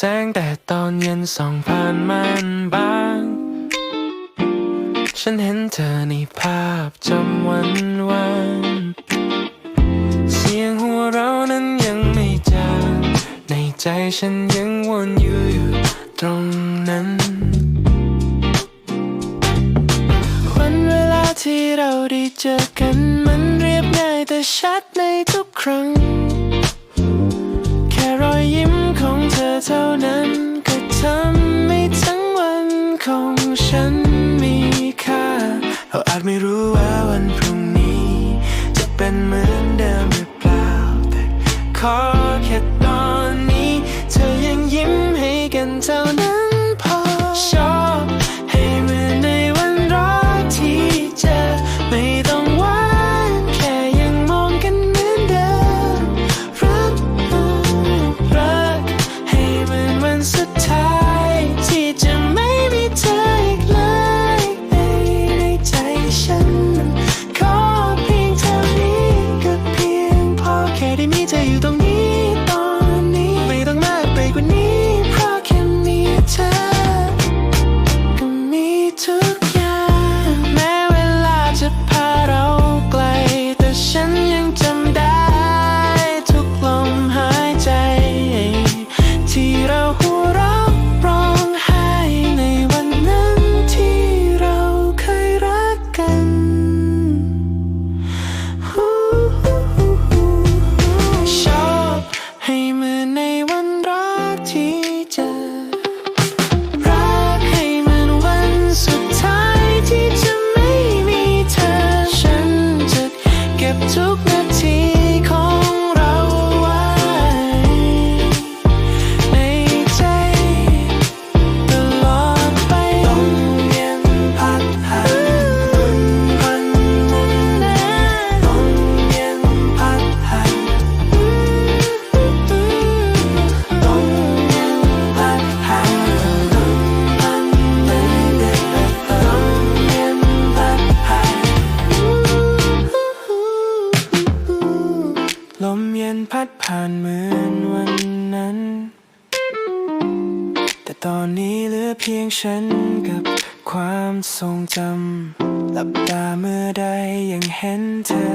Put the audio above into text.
แสงแต่ตอนเย็นส่องผ่านมันบาง ฉันเห็นเธอในภาพจำวันวัน เสียงหัวเรานั้นยังไม่จาง ในใจฉันยังวนอยู่อยู่ ตรงนั้น วันเวลาที่เราได้เจอกันมันเรียบง่ายแต่ชัดในทุกครั้ง แค่รอยยิ้มของเธอเท่านั้นก็ทำให้ทั้งวันของฉันมีค่าเราอาจไม่รู้านเหมือนวันนั้น แต่ตอนนี้เหลือเพียงฉันกับความทรงจำหลับตาเมื่อใดยังเห็นเธอ